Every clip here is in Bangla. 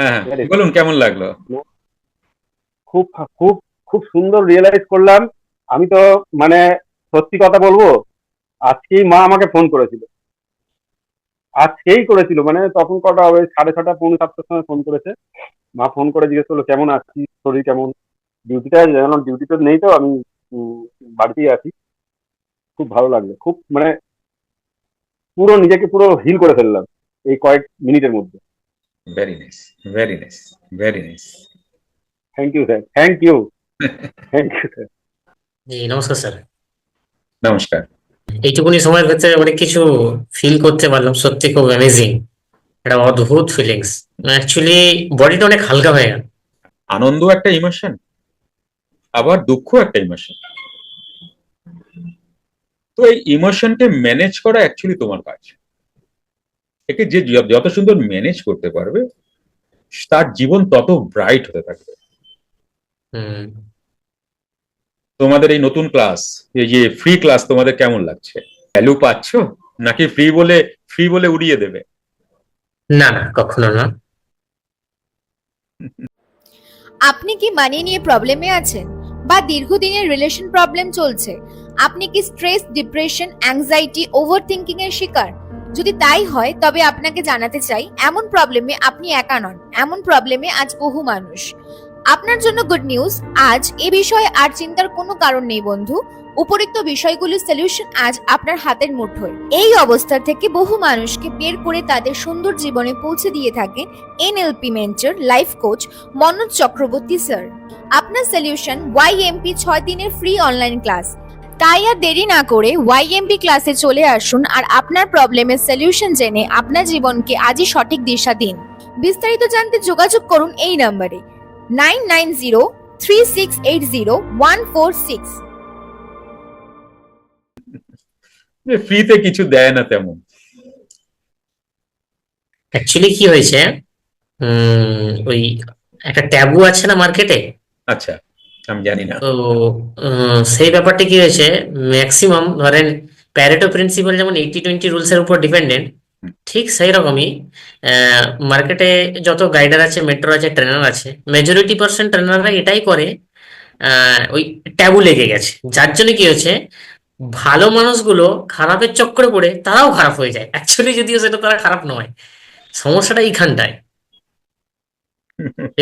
হ্যাঁ বলুন কেমন লাগল? খুব খুব খুব সুন্দর রিয়েলাইজ করলাম। আমি তো মানে সত্যি কথা বলব আজকেই মা আমাকে ফোন করেছিল। আজকেই করেছিল মানে তখন কটা হবে? সাড়ে ছটা পৌনে সাতটার সময় ফোন করেছে। মা ফোন করে জিজ্ঞেস করল কেমন আছিস? শরীর কেমন? ডিউটিটা যেন ডিউটিতে নেই তো আমি বাড়িতেই আছি। খুব ভালো লাগল। খুব মানে পুরো নিজেকে পুরো হিল করে ফেললাম এই কয়েক মিনিটের মধ্যে। Very nice very nice very nice thank you sir thank you thank you sir জি নমস্কার স্যার নমস্কার। এইটুকুনি সময়ের ভেতরে অনেক কিছু ফিল করতে পারলাম। সত্যি খুব অ্যামেজিং একটা অদ্ভুত ফিলিংস অ্যাকচুয়ালি বডিটা অনেক হালকা হয়ে গেল। আনন্দ একটা ইমোশন আবার দুঃখ একটা ইমোশন তো এই ইমোশনকে ম্যানেজ করা অ্যাকচুয়ালি তোমার কাজ। একে যে যত সুন্দর ম্যানেজ করতে পারবে তার জীবন তত ব্রাইট হতে থাকবে। হুম। তোমাদের এই নতুন ক্লাস এই যে ফ্রি ক্লাস তোমাদের কেমন লাগছে? ভ্যালু পাচ্ছ? নাকি ফ্রি বলে ফ্রি বলে উড়িয়ে দেবে? না না কখনো না। আপনি কি মানি নিয়ে প্রবলেমে আছেন? বা দীর্ঘদিনের রিলেশন প্রবলেম চলছে? আপনি কি stress depression anxiety over thinking এর শিকার? যদি তাই হয়, তবে আপনাকে জানাতে চাই, এমন প্রবলেমে আপনি একা নন। এমন প্রবলেমে আজ বহু মানুষ। আপনার জন্য গুড নিউজ আজ এ বিষয়ে আর চিন্তার কোনো কারণ নেই বন্ধু। উপরিক্ত বিষয়গুলির সলিউশন আজ আপনার হাতের মুঠোয়। এই অবস্থা থেকে বহু মানুষকে বের করে তাদের সুন্দর জীবনে পৌঁছে দিয়ে থাকেন NLP mentor life coach Manoj Chakraborty sir আপনার সলিউশন ওয়াইএমপি ছয় দিনের ফ্রি অনলাইন ক্লাস তাই আর দেরি না করে ওয়াইএমপি ক্লাসে চলে আসুন আর আপনার প্রবলেমের সলিউশন জেনে আপনার জীবনকে আজই সঠিক দিশা দিন। বিস্তারিত জানতে যোগাযোগ করুন এই নম্বরে nine nine zero three six eight zero one four six ফ্রিতে কিছু দেয় না তেমন। অ্যাকচুয়ালি কি হয়েছে? ওই একটা ট্যাবু আছে না মার্কেটে আচ্ছা। আমি জানি না। তো সেই ব্যাপারটা কি হয়েছে ম্যাক্সিমাম ধরেন প্যারেটো প্রিন্সিপাল যেমন এইটি টোয়েন্টি রুলস এর উপর ডিপেন্ডেন্ট ঠিক সেই রকমই মার্কেটে যত গাইডার আছে মেন্টর আছে ট্রেনার আছে মেজরিটি পার্সেন্ট ট্রেনাররা এটাই করে ওই ট্যাবু লেগে গেছে। যার জন্য কি হচ্ছে ভালো মানুষগুলো খারাপের চক্করে পড়ে তারাও খারাপ হয়ে যায়। অ্যাকচুয়ালি যদিও সেটা তারা খারাপ নয় সমস্যাটা এইখানটায়।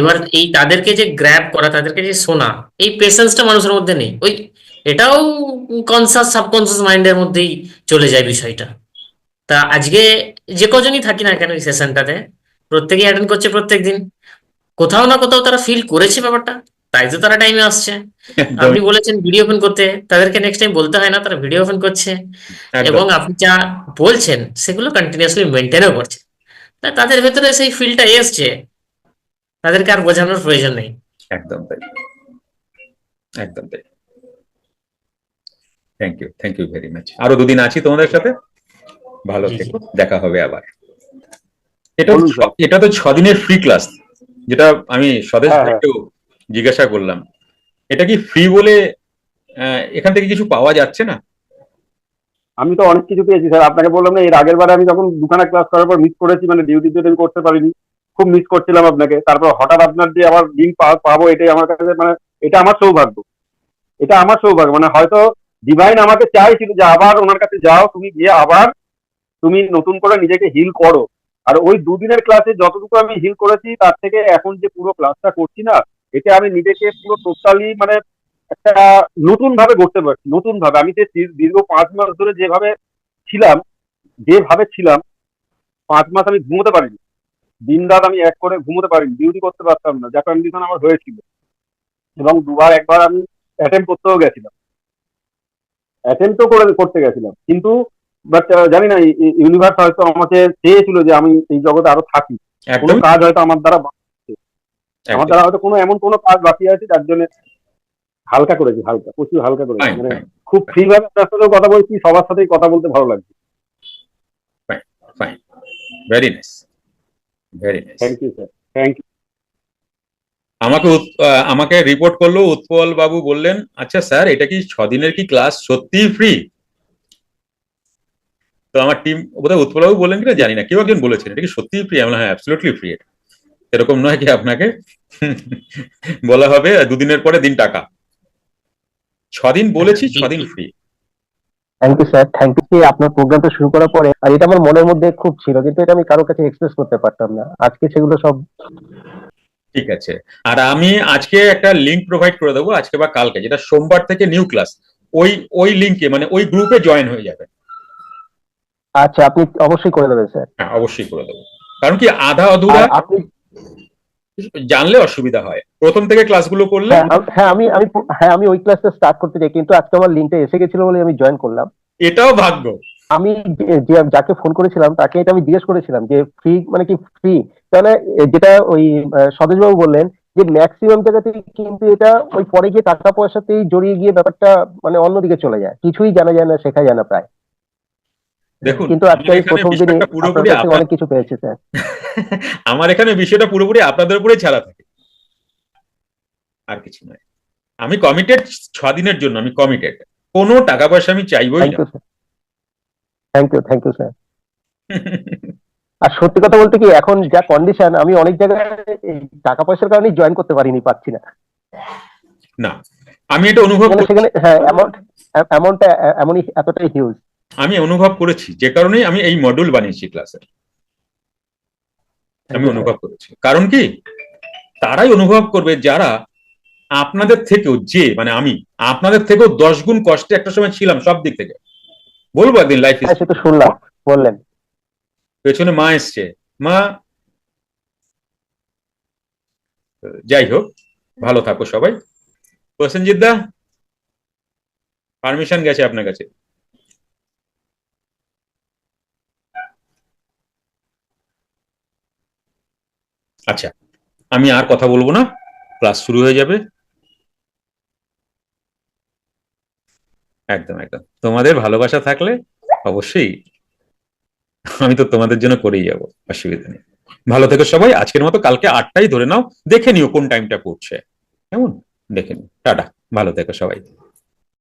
এবার এই তাদেরকে যে গ্র্যাব করা তাদেরকে যে শোনা এই পেশেন্সটা মানুষের মধ্যে নেই। ওই এটাও কনসাস সাবকনসাস মাইন্ডের মধ্যেই চলে যায় বিষয়টা। তা আজকে যে কজনই থাকি না কেন এই সেশনটাতে প্রত্যেকেই অ্যাটেন্ড করছে প্রত্যেক দিন কোথাও না কোথাও তারা ফিল করেছে ব্যাপারটা তাই তো তারা টাইমে আসছে। আপনি বলেছেন ভিডিও ওপেন করতে তাদেরকে নেক্সট টাইম বলতে হয় না তারা ভিডিও ওপেন করছে। এবং আপনি যা বলছেন সেগুলো কন্টিনিউয়াসলি মেনটেনও করছে। তাদের ভেতরে সেই ফিলটা এসছে। তাদেরকে আর বোঝানোর প্রয়োজন নেই। একদম তাই। একদম তাই। Thank you thank you very much আরও দুদিন আছি তোমাদের সাথে। ভালো। থেকো দেখা হবে আবার। এটা। এটা তো ছ দিনের ফ্রি ক্লাস যেটা আমি স্বদেশ হ্যাঁ, হ্যাঁ। একটু জিজ্ঞাসা করলাম। এটা কি ফ্রি বলে আহ, এখান থেকে কিছু পাওয়া যাচ্ছে না? আমি তো অনেক কিছু পেয়েছি স্যার। আপনাকে বললাম না এর আগের বারে আমি যখন দুখানা ক্লাস করার পর মিস করেছি মানে ডিউটি ডিউটি আমি করতে পারিনি। খুব মিস করছিলাম আপনাকে। তারপর হঠাৎ আপনার যে আবার লিঙ্ক পাবো এটাই আমার কাছে মানে এটা আমার সৌভাগ্য। এটা আমার সৌভাগ্য। মানে হয়তো ডিভাইন আমাকে চাইছিল যে আবার ওনার কাছে যাও, তুমি গিয়ে আবার তুমি নতুন করে নিজেকে হিল করো। আর ওই দুদিনের ক্লাসে যতটুকু আমি হিল করেছি, তার থেকে এখন যে পুরো ক্লাসটা করছি না এটা আমি নিজেকে পুরো টোটালি মানে একটা নতুন ভাবে গড়তে পারছি নতুন ভাবে আমি যে দীর্ঘ পাঁচ মাস ধরে যেভাবে ছিলাম যেভাবে ছিলাম, পাঁচ মাস আমি ঘুমোতে পারিনি। দিন রাত আমি এক করে ঘুমোতে পারিনি ডিউটি করতে পারতাম না যা কন্ডিশন আমার হয়েছিল। এবং দুবার একবার আমি অ্যাটেম্প করতেও গেছিলাম। অ্যাটেম্পও করে করতে গেছিলাম। কিন্তু বাট জানি না ইউনিভার্স হয়তো আমাকে চেয়েছিল যে আমি এই জগতে আরও থাকি। কোনো কাজ হয়তো আমার দ্বারা আমার দ্বারা হয়তো কোনো এমন কোনো কাজ বাকি আছে যার জন্য হালকা করেছি হালকা প্রচুর হালকা করেছি। মানে খুব ফ্রি ভাবে আপনার সাথেও কথা বলছি সবার সাথেই কথা বলতে ভালো লাগছে। Very nice very nice thank you sir thank you আমাকে আমাকে রিপোর্ট করল উৎপল বাবু বললেন আচ্ছা স্যার এটা কি ছ দিনের কি ক্লাস সত্যিই ফ্রি তো আমার টিম বোধহয় উৎপল বাবু বললেন কিনা জানি না কেউ একজন বলেছেন এটা কি সত্যিই ফ্রি আমি হ্যাঁ অ্যাবসলিউটলি ফ্রি এটা। এরকম নয় কি আপনাকে বলা হবে দুদিনের পরে দিন টাকা। ছদিন বলেছি ছদিন free thank you sir thank you আপনার প্রোগ্রামটা শুরু করার পরে আর এটা আমার মনের মধ্যে খুব ছিল কিন্তু এটা আমি কারোর কাছে এক্সপ্রেস করতে পারতাম না। আজকে সেগুলো সব ঠিক আছে। আর আমি আজকে একটা লিংক প্রোভাইড করে দেবো আজকে বা কালকে যেটা সোমবার থেকে নিউ ক্লাস ওই ওই লিংকে মানে ওই গ্রুপে জয়েন হয়ে যাবে। আচ্ছা আপনি অবশ্যই করে দেবেন স্যার হ্যাঁ অবশ্যই করে দেবো। কারণ কি আধা অধুরা আপনি জানলে অসুবিধা হয়। প্রথম থেকে ক্লাসগুলো করলে হ্যাঁ হ্যাঁ আমি আমি হ্যাঁ আমি ওই ক্লাসটা স্টার্ট করতে চাই কিন্তু আজকে আমার লিঙ্কটা এসে গেছিল বলে আমি জয়েন করলাম। এটাও ভাগ্য। আমি যাকে ফোন করেছিলাম তাকে এটা আমি জিজ্ঞেস করেছিলাম যে ফ্রি মানে কি ফ্রি তাহলে যেটা ওই সতেজ বাবু বললেন যে ম্যাক্সিমাম জায়গাতে কিন্তু এটা ওই পরে গিয়ে টাকা পয়সাতেই জড়িয়ে গিয়ে ব্যাপারটা মানে অন্যদিকে চলে যায়। কিছুই জানা যায় না শেখা যায় না প্রায়। দেখুন কিন্তু আজকে প্রথম দিনে পুরোপুরি অনেক কিছু পেয়েছি স্যার। আমার এখানে বিষয়টা পুরোপুরি আপনাদের উপরে ছাড়া থাকে। আর কিছু নয়। আমি কমিটেড ছ দিনের জন্য আমি কমিটেড কোনো টাকা পয়সা আমি চাইবই না। Sir thank you thank you sir আর সত্যি কথা বলতে কি এখন যা কন্ডিশন আমি অনেক জায়গায় টাকা পয়সার কারণে জয়েন করতে পারিনি পাচ্ছি না। না। আমি এটা অনুভব মানে করছি। সেখানে হ্যাঁ অ্যামাউন্ট অ্যামাউন্টটা এমনই এতটাই হিউজ আমি অনুভব করেছি যে কারণেই আমি এই মডিউল বানিয়েছি ক্লাসের আমি অনুভব করেছি। কারণ কি? তারাই অনুভব করবে যারা আপনাদের থেকেও যে মানে আমি আপনাদের থেকেও দশ গুণ কষ্টে একটা সময় ছিলাম সব দিক থেকে। বলব একদিন লাইফ হ্যাঁ শুনলাম বললেন। পেছনে মা এসছে। মা যাই হোক ভালো থাকো সবাই। প্রসেনজিৎ দা পারমিশন গেছে আপনার কাছে। আচ্ছা আমি আর কথা বলব না ক্লাস শুরু হয়ে যাবে। একদম একদম। তোমাদের ভালোবাসা থাকলে অবশ্যই আমি তো তোমাদের জন্য করেই যাব, অসুবিধা নেই। ভালো থেকো সবাই, আজকের মতো কালকে আটটাই ধরে নাও, দেখে নিও কোন টাইমটা পড়ছে। কেমন? দেখে নিও। টাটা, ভালো থেকো সবাই।